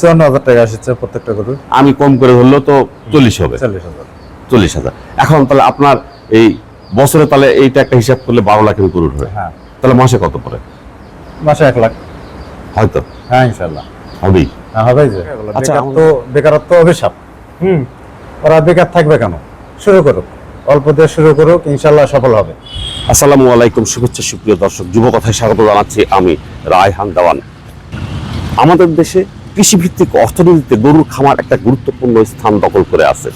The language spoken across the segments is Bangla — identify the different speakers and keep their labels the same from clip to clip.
Speaker 1: চুয়ান্ন হাজার টাকা এসেছে প্রত্যেকটা গরু
Speaker 2: আমি কম করে ধরলেও তো চল্লিশ হবে।
Speaker 1: চল্লিশ হাজার।
Speaker 2: চল্লিশ হাজার। এখন তাহলে আপনার এই বছরে তাহলে এইটা একটা হিসাব করলে বারো লাখের গরুর হয়
Speaker 1: হ্যাঁ।
Speaker 2: তাহলে মাসে কত পড়ে?
Speaker 1: মাসে এক লাখ।
Speaker 2: হয়তো।
Speaker 1: হ্যাঁ ইনশাল্লাহ
Speaker 2: হবেই।
Speaker 1: হ্যাঁ হবে যে।
Speaker 2: আচ্ছা,
Speaker 1: বেকারত্ব বেকারত্ব অভিশাপ। হুম। ওরা বেকার থাকবে কেন? শুরু করুক। অল্প দিয়ে শুরু করুক ইনশাল্লাহ সফল হবে।
Speaker 2: আসসালামু আলাইকুম শুভেচ্ছা সুপ্রিয় দর্শক। যুব কথায় স্বাগত জানাচ্ছি আমি রায়হান দেওয়ান। আমাদের দেশে কৃষিভিত্তিক অর্থনীতিতে গরুর খামার একটা গুরুত্বপূর্ণ স্থান দখল করে আছে।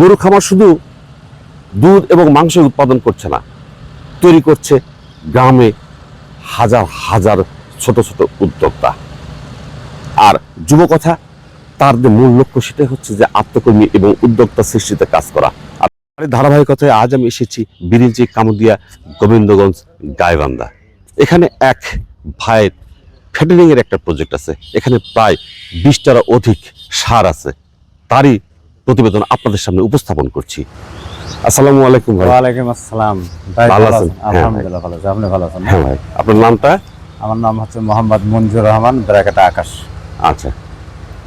Speaker 2: গরু খামার শুধু দুধ এবং মাংস উৎপাদন করছে না, তৈরি করছে গ্রামে হাজার হাজার ছোট ছোট উদ্যোক্তা। আর যুবকথা তার যে মূল লক্ষ্য সেটাই হচ্ছে যে আত্মকর্মী এবং উদ্যোক্তা সৃষ্টিতে কাজ করা। আর ধারাবাহিকতায় আজ আমি এসেছি বিরিঞ্চি কামুদিয়া গোবিন্দগঞ্জ গাইবান্ধা। এখানে এক ভাইয়ের ফেডারিং এর একটা প্রজেক্ট আছে। এখানে প্রায় বিশটারও অধিক সার আছে। তারই প্রতিবেদন আপনাদের সামনে উপস্থাপন করছি। আসসালামু আলাইকুম ভাই।
Speaker 1: ওয়ালাইকুম আসসালাম।
Speaker 2: ভালো আছেন? হ্যাঁ,
Speaker 1: আলহামদুলিল্লাহ ভালো আছি। আপনি ভালো আছেন?
Speaker 2: হ্যাঁ ভাই। আপনার নামটা?
Speaker 1: আমার নাম হচ্ছে মোহাম্মদ মঞ্জুর রহমান ব্রাকেটা আকাশ।
Speaker 2: আচ্ছা।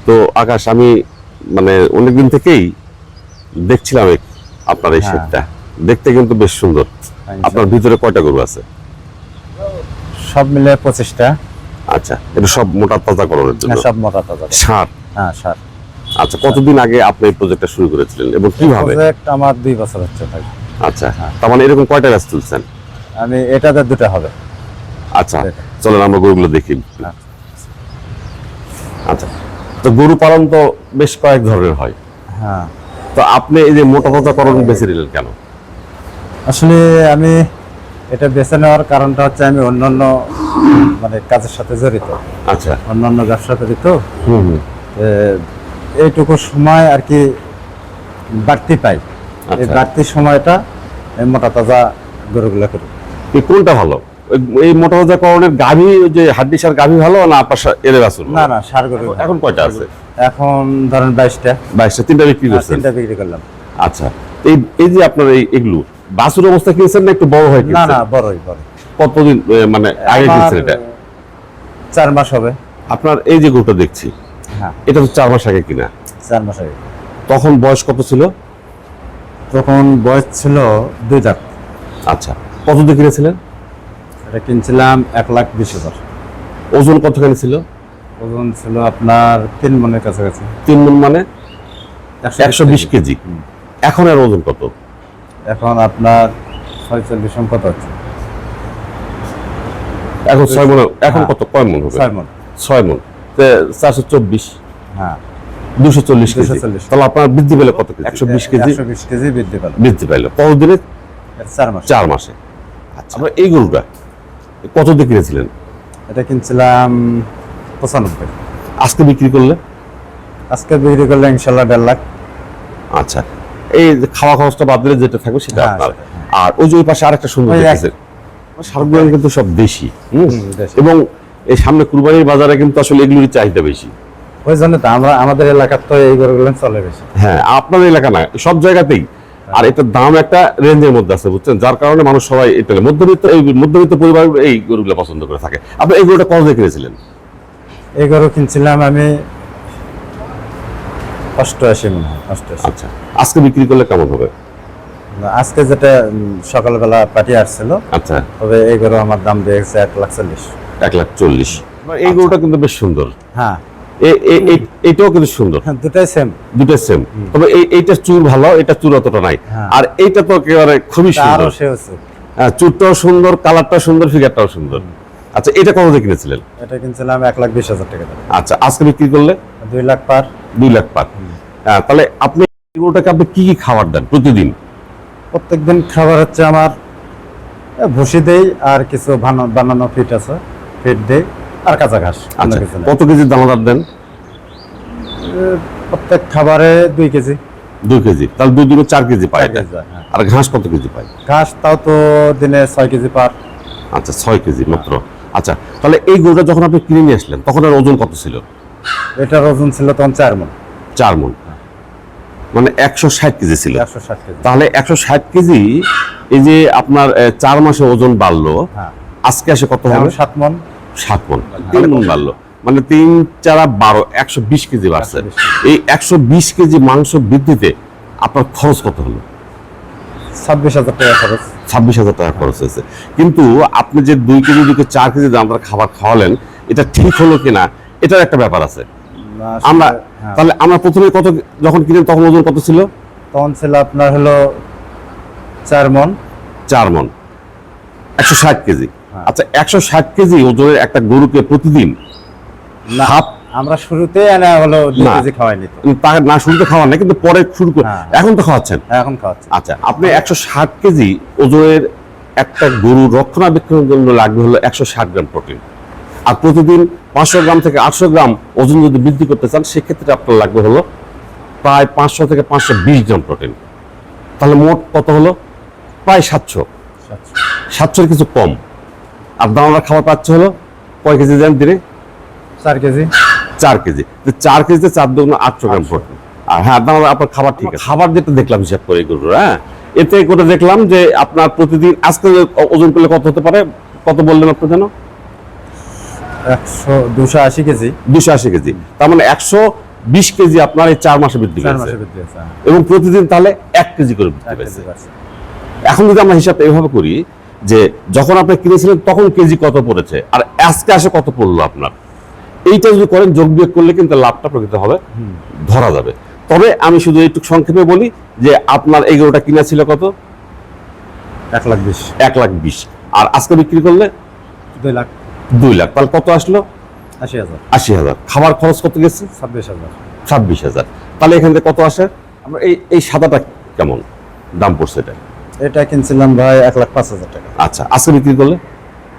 Speaker 2: তো আকাশ আমি মানে অনেকদিন থেকেই দেখছিলাম আপনার এই
Speaker 1: হ্যাঁ।
Speaker 2: শেডটা দেখতে কিন্তু বেশ সুন্দর। আপনার ভিতরে কয়টা গরু আছে?
Speaker 1: সব মিলে পঁচিশটা।
Speaker 2: আচ্ছা এটা সব মোটা তাজা করানোর জন্য?
Speaker 1: হ্যাঁ, সব মোটা তাজা
Speaker 2: সার?
Speaker 1: হ্যাঁ সার।
Speaker 2: আচ্ছা কতদিন আগে আপনি এই প্রজেক্টটা শুরু করেছিলেন এবং কীভাবে?
Speaker 1: প্রজেক্ট আমার দুই বছর হচ্ছে ভাই।
Speaker 2: আচ্ছা তার মানে এরকম কয়টা গাছ তুলছেন?
Speaker 1: আমি এটাতে দুটো হবে।
Speaker 2: আচ্ছা চলেন আমরা গরুগুলো দেখি। আচ্ছা তো গরু পালন তো বেশ কয়েক ধরনের হয়।
Speaker 1: হ্যাঁ।
Speaker 2: তো আপনি এই যে মোটা তাজা করণ বেছে নিলেন কেন?
Speaker 1: আসলে আমি এটা বেছে নেওয়ার কারণটা হচ্ছে আমি অন্যান্য মানে কাজের সাথে জড়িত।
Speaker 2: আচ্ছা।
Speaker 1: অন্যান্য ব্যবসা জড়িত।
Speaker 2: হুম হুম।
Speaker 1: এইটুকু সময় আর কি বাড়তি পাই। এই
Speaker 2: আচ্ছা।
Speaker 1: বাড়তি সময়টা মোটা তাজা গরুগুলো করি।
Speaker 2: কোনটা ভালো? এই মোটা তাজা করণের গাভী ওই যে হাড্ডি সার গাভী ভালো না আপনার এর বাছুর
Speaker 1: না না সার গরু
Speaker 2: এখন কয়টা আছে?
Speaker 1: এখন ধরেন বাইশটা।
Speaker 2: বাইশটা তিনটা বিক্রি করছেন।
Speaker 1: তিনটা বিক্রি করলাম।
Speaker 2: আচ্ছা। এই এই যে আপনার এই এগুলো বাছুর অবস্থা কিনেছেন না একটু বড় হয়
Speaker 1: না না বড়ই বড়
Speaker 2: কতদিন মানে আগে কিনছেন এটা?
Speaker 1: চার মাস হবে।
Speaker 2: আপনার এই যে গরুটা দেখছি
Speaker 1: হ্যাঁ।
Speaker 2: এটা তো চার মাস আগে কিনা?
Speaker 1: চার মাস আগে।
Speaker 2: তখন বয়স কত ছিল?
Speaker 1: তখন বয়স ছিল দুই দাঁত।
Speaker 2: আচ্ছা কত দিয়ে কিনেছিলেন?
Speaker 1: এটা কিনছিলাম এক লাখ বিশ হাজার।
Speaker 2: ওজন কতখানি ছিল?
Speaker 1: ওজন ছিল আপনার তিন মনের কাছাকাছি।
Speaker 2: তিন মন মানে একশো বিশ কেজি। এখন এর ওজন কত?
Speaker 1: এখন আপনার ছয়চল্লিশ মন কত হচ্ছে?
Speaker 2: এখন ছয় মন এখন
Speaker 1: হ্যাঁ।
Speaker 2: কত? কয় মন হবে?
Speaker 1: ছয় মন
Speaker 2: ছয় মন চারশো চব্বিশ।
Speaker 1: হ্যাঁ।
Speaker 2: দুশো চল্লিশ কেজি।
Speaker 1: 240
Speaker 2: তাহলে আপনার বৃদ্ধি পেলে কত কেজি? একশো বিশ কেজি।
Speaker 1: একশো বিশ কেজি বৃদ্ধি পেল।
Speaker 2: বৃদ্ধি পাইলো কতদিনে
Speaker 1: চার মাস।
Speaker 2: চার মাসে। আচ্ছা। আমরা এই গরুটা কত দিয়ে কিনেছিলেন?
Speaker 1: এটা কিনছিলাম পঁচানব্বই।
Speaker 2: আজকে বিক্রি করলে?
Speaker 1: আজকে বিক্রি করলে ইনশাল্লাহ দেড় লাখ।
Speaker 2: আচ্ছা। এই খাওয়া খরচটা বাদ দিলে যেটা থাকবে সেটা
Speaker 1: হ্যাঁ,
Speaker 2: আপনার। আর ওই যে ওই পাশে আরেকটা সুন্দর সারগুলো কিন্তু সব দেশি এবং এই সামনে কুরবানির বাজারে কিন্তু আসলে এগুলোর চাহিদা বেশি।
Speaker 1: ওই জন্য তো আমরা আমাদের এলাকার তো এই গরুগুলো চলে বেশি।
Speaker 2: হ্যাঁ আপনার এলাকা না সব জায়গাতেই। আর এটার দাম একটা রেঞ্জের মধ্যে আছে বুঝছেন? যার কারণে মানুষ সবাই এটা মধ্যবিত্ত এই মধ্যবিত্ত পরিবার এই গরুগুলো পছন্দ করে থাকে। আপনি এই গরুটা কত কিনেছিলেন?
Speaker 1: এই গরু কিনছিলাম আমি অষ্টআশি মনে হয় অষ্টআশি।
Speaker 2: আচ্ছা আজকে বিক্রি করলে কেমন হবে?
Speaker 1: আজকে যেটা সকালবেলা পাঠিয়ে আসছিল
Speaker 2: আচ্ছা।
Speaker 1: তবে এই গরু আমার দাম দিয়েছে এক লাখ চল্লিশ।
Speaker 2: এক লাখ চল্লিশ। এই গরুটা কিন্তু বেশ সুন্দর।
Speaker 1: হ্যাঁ।
Speaker 2: এ- এ- এ- এটাও কিন্তু সুন্দর।
Speaker 1: হ্যাঁ দুটাই সেম
Speaker 2: দুটো সেম তবে এই এইটা চুর ভালো এটা চুর অতটা নাই।
Speaker 1: হ্যাঁ।
Speaker 2: আর এইটা তো একেবারে খুবই সুন্দর।
Speaker 1: সে হচ্ছে
Speaker 2: হ্যাঁ, চুরটাও সুন্দর কালারটাও সুন্দর ফিগারটাও সুন্দর। আচ্ছা এটা কত দিয়ে কিনেছিলেন?
Speaker 1: এটা কিনছিলাম এক লাখ বিশ হাজার টাকা
Speaker 2: আচ্ছা আজকে বিক্রি করলে?
Speaker 1: দুই লাখ পার।
Speaker 2: দুই লাখ পার। হ্যাঁ, তাহলে আপনি গরুটাকে আপনি কি কি খাবার দেন প্রতিদিন?
Speaker 1: প্রত্যেকদিন খাবার হচ্ছে আমার ভুসি দেই আর কিছু বানানো ফিট আছে ফিট দেই আর কাঁচা ঘাস
Speaker 2: আচ্ছা। কত কেজি দানাদার দেন?
Speaker 1: প্রত্যেক খাবারে দুই কেজি।
Speaker 2: দুই কেজি তাহলে দুই দিনে চার কেজি পায়
Speaker 1: হ্যাঁ।
Speaker 2: আর ঘাস কত কেজি পায়?
Speaker 1: ঘাস তাও তো দিনে ছয় কেজি পার।
Speaker 2: আচ্ছা ছয় কেজি মাত্র। আচ্ছা তাহলে এই গরুটা যখন আপনি কিনে নিয়ে আসলেন তখন আর ওজন কত ছিল?
Speaker 1: এটার ওজন ছিল তখন চার মন।
Speaker 2: চার মন। মানে একশো ষাট কেজি ছিল। তাহলে একশো ষাট কেজি এই যে আপনার চার মাসে ওজন বাড়লো
Speaker 1: হ্যাঁ।
Speaker 2: আজকে আসে কত হবে?
Speaker 1: সাত মন।
Speaker 2: সাত মন। তিন মন বাড়লো। মানে তিন চারা বারো একশো বিশ কেজি বাড়ছে। এই একশো বিশ কেজি মাংস বৃদ্ধিতে আপনার খরচ কত হলো?
Speaker 1: ছাব্বিশ হাজার টাকা খরচ।
Speaker 2: ছাব্বিশ হাজার টাকা খরচ হয়েছে। কিন্তু আপনি যে দুই কেজি দুই কেজি চার কেজি দামদার খাবার খাওয়ালেন এটা ঠিক হলো কিনা এটার একটা ব্যাপার আছে। আমরা
Speaker 1: হ্যাঁ।
Speaker 2: তাহলে আমরা প্রথমে কত যখন কিনেন তখন ওজন কত ছিল
Speaker 1: তখন ছিল আপনার হলো চার মন
Speaker 2: চার মন একশো ষাট কেজি
Speaker 1: হ্যাঁ।
Speaker 2: আচ্ছা একশো ষাট কেজি ওজনের একটা গরুকে প্রতিদিন
Speaker 1: না
Speaker 2: হাফ
Speaker 1: আমরা শুরুতে আনা হলো দুই। কেজি খাওয়াই নিত
Speaker 2: না শুরুতে খাওয়ান না কিন্তু পরে শুরু করে
Speaker 1: হ্যাঁ।
Speaker 2: এখন তো খাওয়াচ্ছেন
Speaker 1: এখন খাওয়াচ্ছেন
Speaker 2: আচ্ছা আপনি একশো ষাট কেজি ওজনের একটা গরু রক্ষণাবেক্ষণের জন্য লাগবে হলো একশো ষাট গ্রাম প্রোটিন আর প্রতিদিন পাঁচশো গ্রাম থেকে আটশো গ্রাম ওজন যদি বৃদ্ধি করতে চান সেক্ষেত্রে আপনার লাগবে হলো প্রায় পাঁচশো থেকে পাঁচশো বিশ গ্রাম প্রোটিন তাহলে মোট কত হলো? প্রায় সাতশো।
Speaker 1: সাতশো।
Speaker 2: সাতশোর কিছু কম। আর দানাদার খাবার পাচ্ছে হলো কয় কেজি দেন দিনে
Speaker 1: চার কেজি।
Speaker 2: চার কেজি। চার কেজিতে চার দুগুণ আটশো গ্রাম প্রোটিন আর হ্যাঁ দানাদার আপনার খাবার ঠিক আছে। খাবার যেটা দেখলাম হিসাব করে এগুলো হ্যাঁ? এতে করে দেখলাম যে আপনার প্রতিদিন আজকে ওজন করলে কত হতে পারে? কত বললেন আপনি যেন?
Speaker 1: একশো দুশো আশি কেজি।
Speaker 2: দুশো আশি কেজি। তার মানে একশো বিশ কেজি আপনার এই চার মাসে বৃদ্ধি পেয়েছে।
Speaker 1: হ্যাঁ।
Speaker 2: এবং প্রতিদিন তাহলে এক কেজি করে বৃদ্ধি পেয়েছে। এখন যদি আমরা হিসাবটা এইভাবে করি যে যখন আপনি কিনেছিলেন তখন কেজি কত পড়েছে আর আজকে আসে কত পড়ল আপনার? এইটা যদি করেন যোগ বিয়োগ করলে কিন্তু লাভটা প্রকৃত হবে ধরা যাবে। তবে আমি শুধু একটু সংক্ষেপে বলি যে আপনার এই গরুটা কিনা ছিল কত?
Speaker 1: এক লাখ বিশ।
Speaker 2: এক লাখ বিশ। আর আজকে বিক্রি করলে?
Speaker 1: দুই লাখ।
Speaker 2: দুই লাখ। তাহলে কত আসলো?
Speaker 1: আশি হাজার।
Speaker 2: আশি হাজার। খাবার খরচ কত গেছে?
Speaker 1: ছাব্বিশ হাজার।
Speaker 2: ছাব্বিশ হাজার। তাহলে এখান থেকে কত আসে? আমরা এই এই সাদাটা কেমন? দাম পড়ছে এটা?
Speaker 1: এটা কিনছিলাম ভাই এক লাখ পাঁচ হাজার টাকা।
Speaker 2: আচ্ছা আজকে বিক্রি করলে?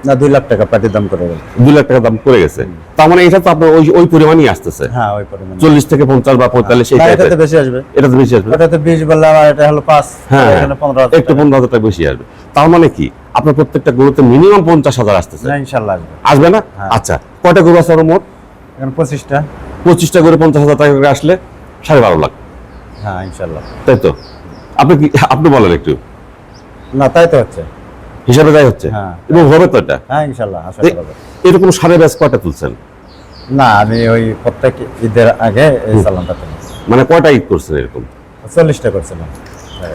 Speaker 1: না দুই লাখ টাকা পাটির দাম করে গেল।
Speaker 2: দুই লাখ টাকা দাম পড়ে গেছে। তার মানে এটা তো আপনার ওই ওই পরিমাণই আসতেছে।
Speaker 1: হ্যাঁ ওই পরিমাণ
Speaker 2: চল্লিশ থেকে পঞ্চাশ বা পঁয়তাল্লিশ
Speaker 1: এটাতে বেশি আসবে।
Speaker 2: এটা তো বেশি আসবে।
Speaker 1: বিশ বললাম আর এটা হলো পাঁচ
Speaker 2: হ্যাঁ একটু
Speaker 1: টাকা।
Speaker 2: পনেরো হাজার টাকা বেশি আসবে। তার মানে কি? আপনার প্রত্যেকটা গরুতে মিনিমাম পঞ্চাশ হাজার আসতেছে।
Speaker 1: না ইনশাল্লাহ আসবে।
Speaker 2: আসবে না?
Speaker 1: হ্যাঁ।
Speaker 2: আচ্ছা কয়টা গরু আছে আরও মোট?
Speaker 1: এখন পঁচিশটা।
Speaker 2: পঁচিশটা করে পঞ্চাশ হাজার টাকা করে আসলে সাড়ে বারো লাখ।
Speaker 1: হ্যাঁ ইনশাল্লাহ।
Speaker 2: তাই তো? আপনি কি আপনি বলেন একটু।
Speaker 1: না তাই তো হচ্ছে।
Speaker 2: হিসাবে যাই হচ্ছে।
Speaker 1: হ্যাঁ।
Speaker 2: এবং হবে তো এটা?
Speaker 1: হ্যাঁ ইনশাল্লাহ আশা করা।
Speaker 2: এরকম সাড়ে ব্যাস কয়টা তুলছেন?
Speaker 1: না আমি ওই প্রত্যেক ঈদের আগে এই সালামটা তুলেছি।
Speaker 2: মানে কয়টা ঈদ করছেন এরকম?
Speaker 1: চল্লিশটা করছিলাম।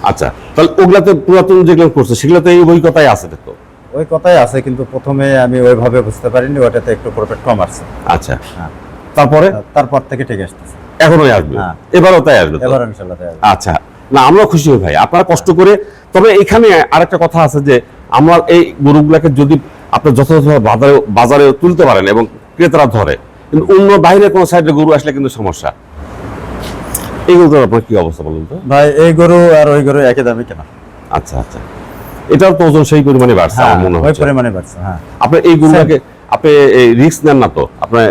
Speaker 2: আচ্ছা তাহলে ওগুলাতে পুরাতন যেগুলো করছে সেগুলোতে এই ওই কথাই আছে তো?
Speaker 1: ওই কথাই আছে কিন্তু প্রথমে আমি ওইভাবে বুঝতে পারিনি ওটাতে একটু প্রফিট কম আসছে
Speaker 2: আচ্ছা।
Speaker 1: হ্যাঁ।
Speaker 2: তারপরে?
Speaker 1: তারপর থেকে ঠিক আসতেছে।
Speaker 2: এখনোই আসবে।
Speaker 1: হ্যাঁ।
Speaker 2: এবারও তাই আসবে?
Speaker 1: এবার ইনশাল্লাহ তাই আসবে।
Speaker 2: আচ্ছা না আমরা খুশি হই ভাই। আপনারা কষ্ট করে তবে এখানে আরেকটা কথা আছে যে আমরা এই গরুগুলাকে যদি আপনার যথাযথভাবে বাজারে বাজারে তুলতে পারেন এবং ক্রেতারা ধরে কিন্তু অন্য বাইরে কোনো সাইডে গরু আসলে কিন্তু সমস্যা। এই গরুটার আপনার কি অবস্থা বলুন তো?
Speaker 1: ভাই এই গরু আর ওই গরু একই কেনা।
Speaker 2: আচ্ছা আচ্ছা। এটার তো ওজন সেই পরিমাণে বাড়ছে
Speaker 1: হ্যাঁ
Speaker 2: আমার মনে
Speaker 1: ওই
Speaker 2: হচ্ছে।
Speaker 1: পরিমাণে বাড়ছে হ্যাঁ।
Speaker 2: আপনি এই গরুটাকে আপনি রিস্ক নেন না তো? আপনার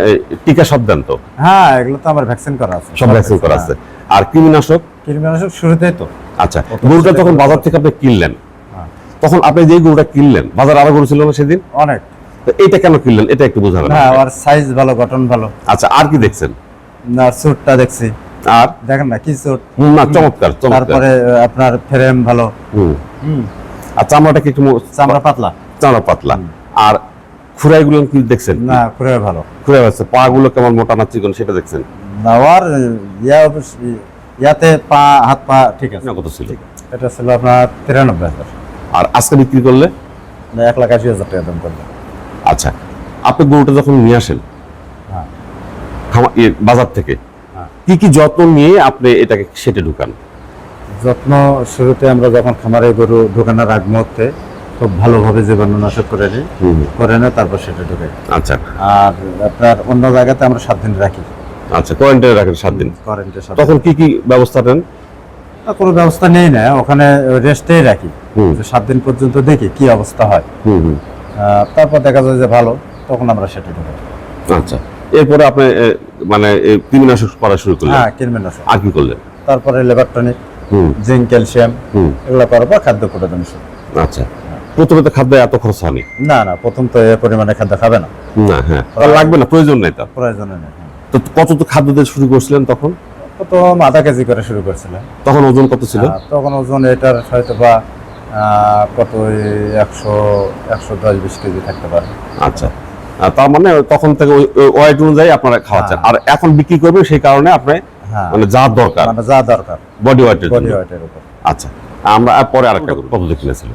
Speaker 2: টিকা সব দেন তো?
Speaker 1: হ্যাঁ এগুলো তো আমার ভ্যাকসিন করা আছে।
Speaker 2: সব ভ্যাকসিন করা আছে। আর কৃমিনাশক?
Speaker 1: কৃমিনাশক শুরুতেই তো।
Speaker 2: আচ্ছা গরুটা
Speaker 1: সেটা
Speaker 2: যখন বাজার থেকে আপনি কিনলেন
Speaker 1: হ্যাঁ।
Speaker 2: তখন আপনি যেই গরুটা কিনলেন বাজার আরও গরু ছিল না সেদিন?
Speaker 1: অনেক।
Speaker 2: তো এইটা কেন কিনলেন? এটা একটু বোঝাবেন
Speaker 1: হ্যাঁ। আর সাইজ ভালো গঠন ভালো।
Speaker 2: আচ্ছা আর কি দেখছেন?
Speaker 1: না স্যুটটা দেখছি।
Speaker 2: আর?
Speaker 1: দেখেন না কি স্যুট
Speaker 2: না চমৎকার চমৎকার।
Speaker 1: তারপরে আপনার ফ্রেম ভালো।
Speaker 2: হুম।
Speaker 1: হুম।
Speaker 2: আর চামড়াটা কি একটু
Speaker 1: চামড়া পাতলা।
Speaker 2: চামড়া পাতলা। আর খুরাইগুলো কি দেখছেন?
Speaker 1: না খুবই ভালো।
Speaker 2: খুরাই আছে। পা গুলো কেমন মোটা না চিকন সেটা দেখছেন?
Speaker 1: নেওয়ার ইয়া ইয়াতে পা হাত পা ঠিক আছে।
Speaker 2: না কত ছিল?
Speaker 1: এটা ছিল আপনার তিরানব্বই হাজার।
Speaker 2: আর আজকে বিক্রি করলে?
Speaker 1: না, এক লাখ আশি হাজার টাকা দাম করবে
Speaker 2: আচ্ছা আপনি গরুটা যখন নিয়ে আসেন
Speaker 1: হ্যাঁ।
Speaker 2: বাজার থেকে
Speaker 1: হ্যাঁ।
Speaker 2: কি কি যত্ন নিয়ে আপনি এটাকে সেটে ঢুকান?
Speaker 1: যত্ন শুরুতে আমরা যখন খামারে গরু ঢোকানোর আগ মুহূর্তে খুব ভালোভাবে জীবাণুনাশক করে নিই করে নিয়ে তারপর সেটা ঢুকে
Speaker 2: আচ্ছা।
Speaker 1: আর আপনার অন্য জায়গাতে আমরা সাত দিন রাখি।
Speaker 2: আচ্ছা কোয়ারেন্টাইনে রাখেন সাত দিন।
Speaker 1: কারেন্টের
Speaker 2: তখন কি কি ব্যবস্থা নেন?
Speaker 1: কোনো ব্যবস্থা নেই না ওখানে রেস্টেই রাখি। সাত দিন পর্যন্ত দেখি কি অবস্থা হয়।
Speaker 2: হুম হুম।
Speaker 1: তারপর দেখা যায় যে ভালো তখন আমরা সেটা ঢুকাই
Speaker 2: আচ্ছা এরপরে আপনি মানে কৃমিনাশক করা শুরু করলেন?
Speaker 1: হ্যাঁ কীটনাশক
Speaker 2: আর কি করলেন?
Speaker 1: তারপরে লেবারটনিক জিঙ্ক ক্যালসিয়াম এগুলো করার পর খাদ্য প্রদান শুরু
Speaker 2: আচ্ছা প্রথমে তো খাদ্য এত খরচ হয়নি?
Speaker 1: না না প্রথম তো এ পরিমাণে খাদ্য খাবে না।
Speaker 2: না হ্যাঁ। লাগবে না প্রয়োজন নেই তার?
Speaker 1: প্রয়োজনে নেই।
Speaker 2: তো কত তো খাদ্য দিয়ে শুরু করছিলেন তখন?
Speaker 1: প্রথম আধা কেজি করে শুরু করছিলাম।
Speaker 2: তখন ওজন কত ছিল?
Speaker 1: তখন ওজন এটার হয়তো বা কত একশো একশো দশ বিশ কেজি থাকতে পারে।
Speaker 2: আচ্ছা। তার মানে তখন থেকে ওয়াইট অনুযায়ী আপনারা খাওয়াচ্ছেন।
Speaker 1: হ্যাঁ।
Speaker 2: আর এখন বিক্রি করবেন সেই কারণে আপনি
Speaker 1: হ্যাঁ।
Speaker 2: মানে যা দরকার।
Speaker 1: মানে যা দরকার।
Speaker 2: বডি ওয়াইটের
Speaker 1: বডি ওয়েটের উপর।
Speaker 2: আচ্ছা। আমরা পরে আরেকটা গরু কত কিনেছিল?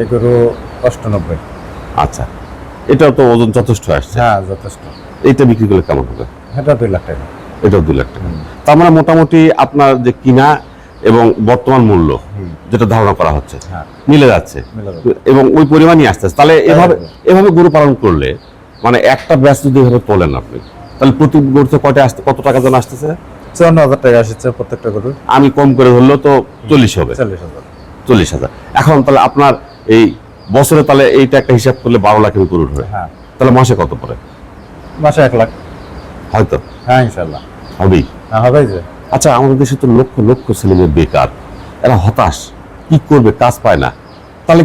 Speaker 1: এই গরু অষ্টানব্বই।
Speaker 2: আচ্ছা। এটা তো ওজন যথেষ্ট আসছে।
Speaker 1: হ্যাঁ যথেষ্ট।
Speaker 2: এইটা বিক্রি করলে কেমন হবে?
Speaker 1: এটা দুই লাখ টাকা।
Speaker 2: এটাও দুই লাখ টাকা। তার মানে মোটামুটি আপনার যে কিনা এবং বর্তমান মূল্য যেটা ধারণা করা হচ্ছে
Speaker 1: হ্যাঁ।
Speaker 2: মিলে যাচ্ছে। এবং ওই পরিমাণই আসতেছে তাহলে এভাবে এভাবে গরু পালন করলে মানে একটা ব্যাস যদি এভাবে তোলেন আপনি তাহলে প্রতি গরুতে কয়টা আসতে কত টাকা যেন আসতেছে?
Speaker 1: চুয়ান্ন হাজার টাকা আসছে প্রত্যেকটা গরু
Speaker 2: আমি কম করে ধরলেও তো চল্লিশ হবে।
Speaker 1: চল্লিশ হাজার।
Speaker 2: চল্লিশ হাজার। এখন তাহলে আপনার এই বছরে তাহলে এইটা একটা হিসাব করলে বারো লাখের গরু হবে
Speaker 1: হ্যাঁ।
Speaker 2: তাহলে মাসে কত পড়ে?
Speaker 1: মাসে এক লাখ।
Speaker 2: হয়তো।
Speaker 1: হ্যাঁ ইনশাল্লাহ
Speaker 2: হবেই।
Speaker 1: হ্যাঁ হবে যে।
Speaker 2: আচ্ছা আমাদের দেশে তো লক্ষ লক্ষ ছেলে মেয়ে বেকার। এরা হতাশ। কি করবে? কাজ পায় না। তাহলে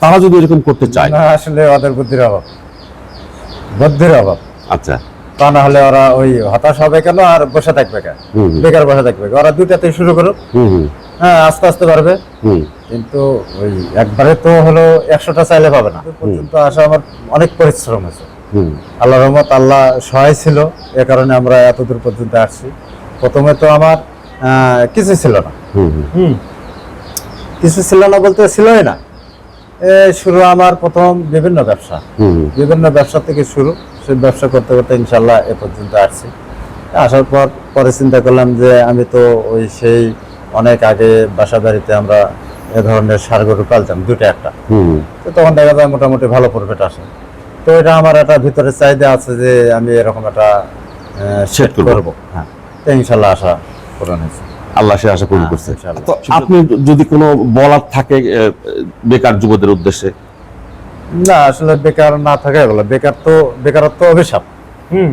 Speaker 2: তারা যদি এরকম করতে চায়?
Speaker 1: না আসলে ওদের বুদ্ধির অভাব। বুদ্ধির অভাব।
Speaker 2: আচ্ছা।
Speaker 1: তা না হলে ওরা ওই হতাশ হবে কেন? আর বসে থাকবে কেন? বেকার বসে থাকবে ওরা দুইটাতে শুরু করুক। হ্যাঁ আস্তে আস্তে পারবে
Speaker 2: হুম।
Speaker 1: কিন্তু ওই একবারে তো হলো একশোটা চাইলে পাবে না। পর্যন্ত আসা আমার অনেক পরিশ্রম হয়েছে।
Speaker 2: হুম
Speaker 1: আল্লাহ রহমত আল্লাহ সহায় ছিল এ কারণে আমরা এতদূর পর্যন্ত আসছি। প্রথমে তো আমার আহ, কিছু ছিল না।
Speaker 2: হুম হুম,
Speaker 1: হুম। কিছু ছিল না বলতে ছিলই না। এ শুরু আমার প্রথম বিভিন্ন ব্যবসা। বিভিন্ন ব্যবসা থেকে শুরু। সেই ব্যবসা করতে করতে ইনশাল্লাহ এ পর্যন্ত আসছি। আসার পর পরে চিন্তা করলাম যে আমি তো ওই সেই অনেক আগে বাসা বাড়িতে আমরা এ ধরনের সার গরু পালতাম দুটো একটা। তো তখন দেখা যায় মোটামুটি ভালো প্রফিট আসে। তো এটা আমার একটা ভিতরে চাহিদা আছে যে আমি এরকম একটা সেট
Speaker 2: করব।
Speaker 1: হ্যাঁ। তো ইনশাল্লাহ আশা পূরণ হয়েছে।
Speaker 2: আল্লাহ সে আশা পূরণ
Speaker 1: হ্যাঁ,
Speaker 2: করছে। তো আপনি যদি কোনো বলার থাকে বেকার যুবদের উদ্দেশ্যে?
Speaker 1: না আসলে বেকার না থাকাই বলে বেকার তো বেকারত্ব অভিশাপ। হুম।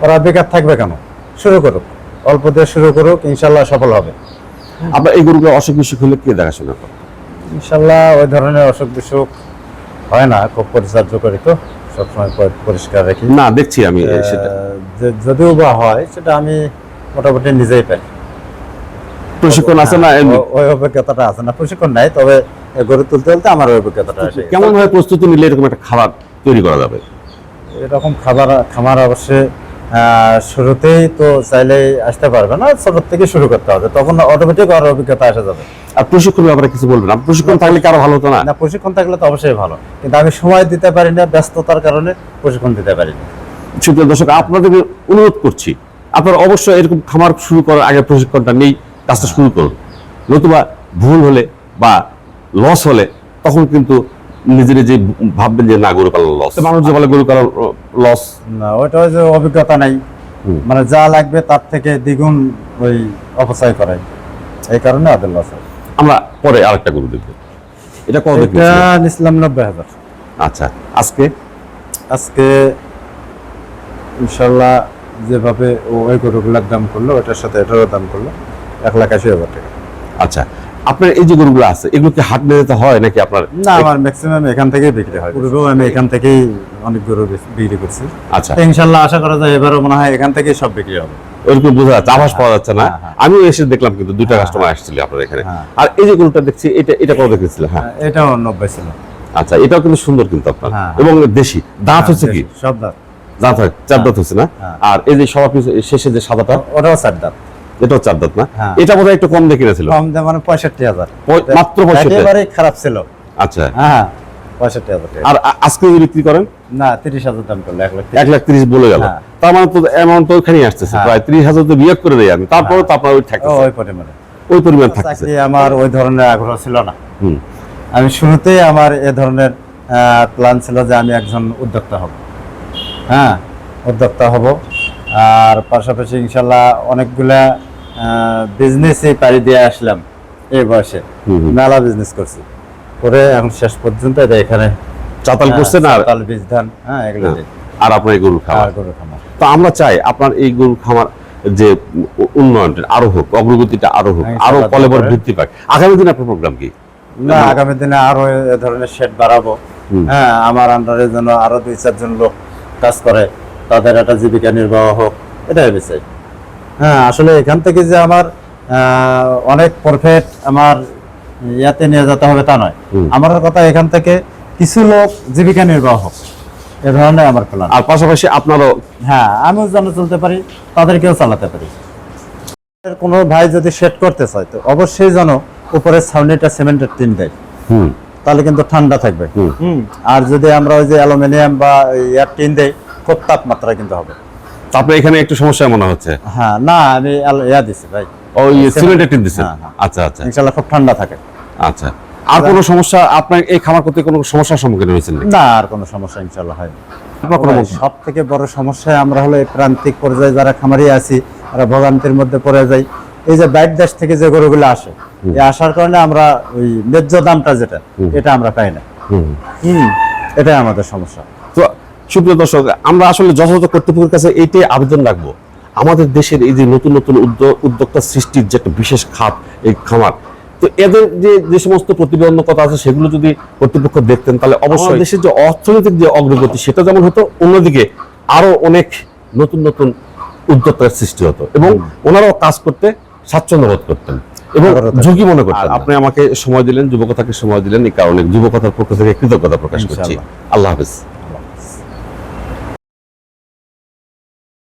Speaker 1: ওরা বেকার থাকবে কেন? শুরু করুক। অল্প দিয়ে শুরু করুক ইনশাল্লাহ সফল হবে।
Speaker 2: আপনার এই গরুগুলো অসুখ বিসুখ হলে কে দেখাশোনা করে?
Speaker 1: ইনশাল্লাহ ওই ধরনের অসুখ বিসুখ হয় না খুব পরিচর্য করি তো। সবসময় পরি- পরিষ্কার রাখি।
Speaker 2: না দেখছি আমি সেটা।
Speaker 1: যদিও বা হয় সেটা আমি মোটামুটি নিজেই পাই।
Speaker 2: প্রশিক্ষণ আছে না
Speaker 1: ওই অভিজ্ঞতাটা আছে না প্রশিক্ষণ নাই তবে গড়ে তুলতে তুলতে আমার অভিজ্ঞতাটা আসে
Speaker 2: কেমন ভাবে প্রস্তুতি নিলে এরকম একটা খাবার তৈরি করা যাবে?
Speaker 1: এরকম খাবার খামার অবশ্যই শুরুতেই তো চাইলেই আসতে পারবে না ছোট থেকে শুরু করতে হবে তখন অটোমেটিক আর অভিজ্ঞতা আসা যাবে।
Speaker 2: আর প্রশিক্ষণ ব্যাপারে কিছু বলবেন? আর প্রশিক্ষণ থাকলে কারও ভালো হতো না?
Speaker 1: না প্রশিক্ষণ থাকলে তো অবশ্যই ভালো কিন্তু আমি সময় দিতে পারি না ব্যস্ততার কারণে প্রশিক্ষণ দিতে পারি না।
Speaker 2: সুপ্রিয় দর্শক আপনাদের অনুরোধ করছি আপনারা অবশ্যই এরকম খামার শুরু করার আগে প্রশিক্ষণটা নেই কাজটা শুরু করুন। নতুবা ভুল হলে বা লস হলে তখন কিন্তু নিজে নিজে ভাববেন যে না গরু পালন লস মানুষ যে বলে গরু পালন লস
Speaker 1: না ওইটা ওই যে অভিজ্ঞতা নাই। মানে যা লাগবে তার থেকে দ্বিগুণ ওই অপচয় করাই এই কারণে ওদের লস হয়।
Speaker 2: আমরা পরে আরেকটা গরু দেখব। এটা কত
Speaker 1: এটা? নিছিলাম নব্বই হাজার।
Speaker 2: আচ্ছা আজকে?
Speaker 1: আজকে ইনশাল্লাহ যেভাবে ও ওই গরুগুলোর দাম করল ওটার সাথে এটারও দাম করল এক লাখ আশি হাজার টাকা।
Speaker 2: আচ্ছা আপনার এই যে গরুগুলো আছে এগুলো কি হাট মেজাতে হয় নাকি আপনার?
Speaker 1: না আমার ম্যাক্সিমাম এখান থেকেই বিক্রি হয়। পূর্বেও আমি এখান থেকেই অনেক গরু বিক্রি করছি।
Speaker 2: আচ্ছা।
Speaker 1: ইনশাল্লাহ আশা করা যায় এবারও মনে হয় এখান থেকেই সব বিক্রি হবে।
Speaker 2: ওরকম বোঝা যাচ্ছে আভাস পাওয়া যাচ্ছে না।
Speaker 1: হ্যাঁ, হ্যাঁ।
Speaker 2: আমিও এসে দেখলাম কিন্তু দুইটা
Speaker 1: হ্যাঁ,
Speaker 2: কাস্টমার আসছিল আপনার এখানে।
Speaker 1: হ্যাঁ।
Speaker 2: আর এই যে গরুটা দেখছি এটা এটা কত দেখেছিল হ্যাঁ।
Speaker 1: এটাও নব্বই ছিল।
Speaker 2: আচ্ছা এটাও কিন্তু সুন্দর কিন্তু আপনার।
Speaker 1: হ্যাঁ,
Speaker 2: এবং দেশি। দাঁত হচ্ছে কি?
Speaker 1: সব দাঁত।
Speaker 2: দাঁত হয় চার দাঁত হচ্ছে না?
Speaker 1: হ্যাঁ।
Speaker 2: আর এই যে সবার শেষে যে সাদাটা?
Speaker 1: ওটাও চার দাঁত।
Speaker 2: এটাও চার দাঁত না?
Speaker 1: হ্যাঁ।
Speaker 2: এটা বোধহয় একটু কম কিনেছিল?
Speaker 1: কম দাম মানে পঁয়ষট্টি হাজার।
Speaker 2: মাত্র পঁয়ষট্টি
Speaker 1: খারাপ ছিল।
Speaker 2: আচ্ছা।
Speaker 1: হ্যাঁ পঁয়ষট্টি হাজার
Speaker 2: আর আজকে বিক্রি করেন?
Speaker 1: না তিরিশ হাজার দাম করল এক লাখ
Speaker 2: এক লাখ তিরিশ বলে গেল।
Speaker 1: হ্যাঁ।
Speaker 2: তার মানে তো অ্যামাউন্ট তো আসতেছে। প্রায় ত্রিশ হাজার তো বিয়োগ করে দেয় আমি তারপরে তো আপনার ওই থাকতেছে
Speaker 1: ওই পরিমাণে।
Speaker 2: ওই পরিমাণ
Speaker 1: আমার ওই ধরনের আগ্রহ ছিল না। আমি শুরুতেই আমার এ ধরনের প্ল্যান ছিল যে আমি একজন উদ্যোক্তা হব। হ্যাঁ উদ্যোক্তা হব। আর পাশাপাশি ইনশাল্লাহ অনেকগুলা বিজনেসই পাড়ি দিয়ে আসলাম এই বয়সে। মেলা বিজনেস করছি। করে এখন শেষ পর্যন্ত এটা এখানে
Speaker 2: চাতাল করছেন আর?
Speaker 1: তাল বীজ ধান হ্যাঁ এগুলো দিই।
Speaker 2: আর আপনার এই গরু খাওয়া
Speaker 1: আর গরু খামার।
Speaker 2: তো আমরা চাই আপনার এই গরু খামার যে উন্নয়নটা আরও হোক অগ্রগতিটা আরও হোক
Speaker 1: হ্যাঁ, আরও
Speaker 2: কলেবর বৃদ্ধি পাক। আগামী দিনে আপনার প্রোগ্রাম কি?
Speaker 1: না আগামী দিনে আরও এ ধরনের শেড বাড়াবো। হ্যাঁ আমার আন্ডারে যেন আরও দুই চারজন লোক কাজ করে। তাদের একটা জীবিকা নির্বাহ হোক এটাই বিষয় হ্যাঁ আসলে এখান থেকে যে আমার অনেক প্রফিট আমার ইয়াতে নিয়ে যেতে হবে তা নয়। আমার কথা এখান থেকে কিছু লোক জীবিকা নির্বাহ হোক এ ধরনের আমার প্ল্যান
Speaker 2: আর পাশাপাশি আপনারও
Speaker 1: হ্যাঁ আমিও যেন চলতে পারি তাদেরকেও চালাতে পারি। কোনো ভাই যদি সেট করতে চায় তো অবশ্যই যেন উপরের ছাউনিটা সিমেন্টের টিন দেয়।
Speaker 2: হুম।
Speaker 1: তাহলে কিন্তু ঠান্ডা থাকবে। আর যদি আমরা ওই যে অ্যালুমিনিয়াম বা ইয়ার টিন দেই খুব তাপমাত্রা কিন্তু হবে।
Speaker 2: তারপরে এখানে একটু সমস্যা মনে হচ্ছে।
Speaker 1: হ্যাঁ না আমি ইয়া দিছি ভাই।
Speaker 2: ওই দিচ্ছেন
Speaker 1: হ্যাঁ, হ্যাঁ।
Speaker 2: আচ্ছা আচ্ছা।
Speaker 1: ইনশাল্লাহ খুব ঠান্ডা থাকে।
Speaker 2: আচ্ছা। আর কোনো সমস্যা আপনার এই খামার করতে কোনো সমস্যার সম্মুখীন হয়েছেন?
Speaker 1: না আর কোনো সমস্যা ইনশাল্লাহ হয়
Speaker 2: আপনার কোনো
Speaker 1: সব থেকে বড় সমস্যায় আমরা হলো এই প্রান্তিক পর্যায়ে যারা খামারি আছি তারা ভোগান্তির মধ্যে পড়ে যাই। এই যে বাইর দেশ থেকে যে গরুগুলো আসে এই আসার কারণে আমরা ওই ন্যায্য দামটা যেটা এটা আমরা পাই না।
Speaker 2: হুম।
Speaker 1: এটাই আমাদের সমস্যা।
Speaker 2: সুপ্রিয় দর্শক আমরা আসলে যথাযথ কর্তৃপক্ষের কাছে এইটাই আবেদন রাখব। আমাদের দেশের এই যে নতুন নতুন উদ্যোক্তা সৃষ্টির যে একটা বিশেষ খাত এই খামার তো এদের যে যে সমস্ত প্রতিবন্ধকতা আছে সেগুলো যদি কর্তৃপক্ষ দেখতেন তাহলে অবশ্যই দেশের যে অর্থনৈতিক যে অগ্রগতি সেটা যেমন হতো অন্যদিকে আরও অনেক নতুন নতুন উদ্যোক্তার সৃষ্টি হতো এবং ওনারাও কাজ করতে স্বাচ্ছন্দ্য বোধ করতেন এবং ঝুঁকি মনে করতেন আপনি আমাকে সময় দিলেন যুবকথাকে সময় দিলেন এই কারণে যুবকথার পক্ষ থেকে কৃতজ্ঞতা প্রকাশ করছি। আল্লাহ হাফেজ।